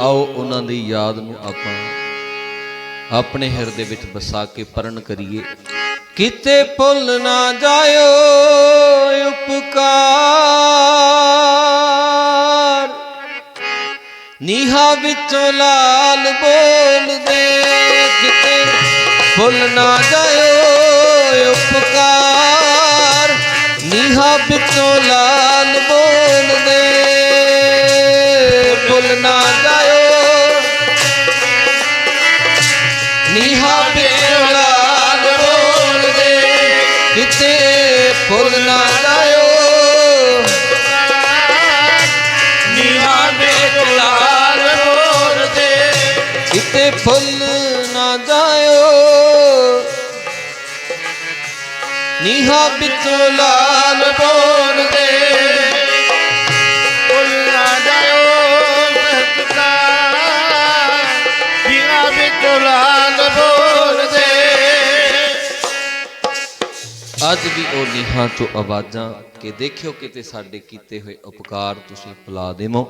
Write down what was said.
ਆਓ ਉਹਨਾਂ ਦੀ ਯਾਦ ਨੂੰ ਆਪਾਂ ਆਪਣੇ ਹਿਰਦੇ ਵਿੱਚ ਵਸਾ ਕੇ ਪਰਨ ਕਰੀਏ। ਕਿਤੇ ਭੁੱਲ ਨਾ ਜਾਇਓ ਉਪਕਾਰ। ਨੀਹਾ ਵਿੱਚੋਂ ਲਾਲ ਬੋਲਦੇ ਕਿਤੇ ਭੁੱਲ ਨਾ ਜਾਇਓ ਉਪਕਾਰ। ਨੀਹਾ ਵਿੱਚੋਂ ਲਾਲ ਨੀਹਾ ਪੇਵਲਾ ਬੋਲ ਦੇ ਫੁੱਲ ਨਾ ਲਾਇਓ। ਨੀਹਾ ਪੇਵਲਾ ਬੋਲ ਦੇ ਫੁੱਲ ਨਾ ਜਾਇਓ। ਨੀਹਾ ਪਿੱਛੋਂ ਲਾਲ ਬੋਲਦੇ ਅੱਜ ਵੀ ਉਹ ਨੀਹਾਂ ਚੋਂ ਆਵਾਜ਼ਾਂ ਕਿ ਦੇਖਿਓ ਕਿਤੇ ਸਾਡੇ ਕੀਤੇ ਹੋਏ ਉਪਕਾਰ ਤੁਸੀਂ ਭੁਲਾ ਦੇਵੋ।